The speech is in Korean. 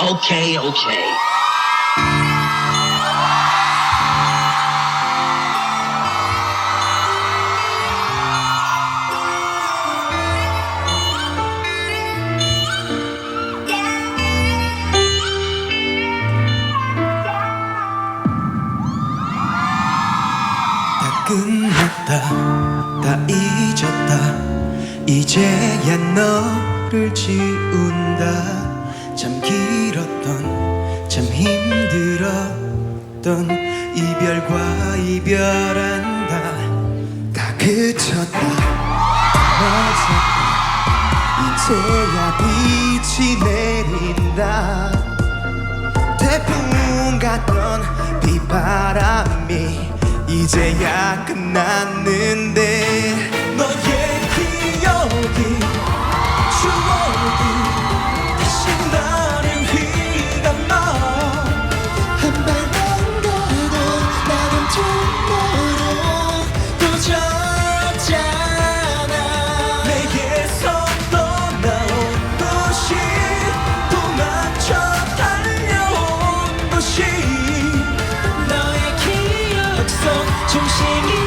Okay, okay. 다 끝났다 다 잊었다 이제야 너를 지운다 참 길었던 참 힘들었던 이별과 이별한다. 다 그쳤다. 멎었다. 이제야 빛이 내린다. 태풍 같던 비바람이 이제야 끝났는데 너의 약속 중심이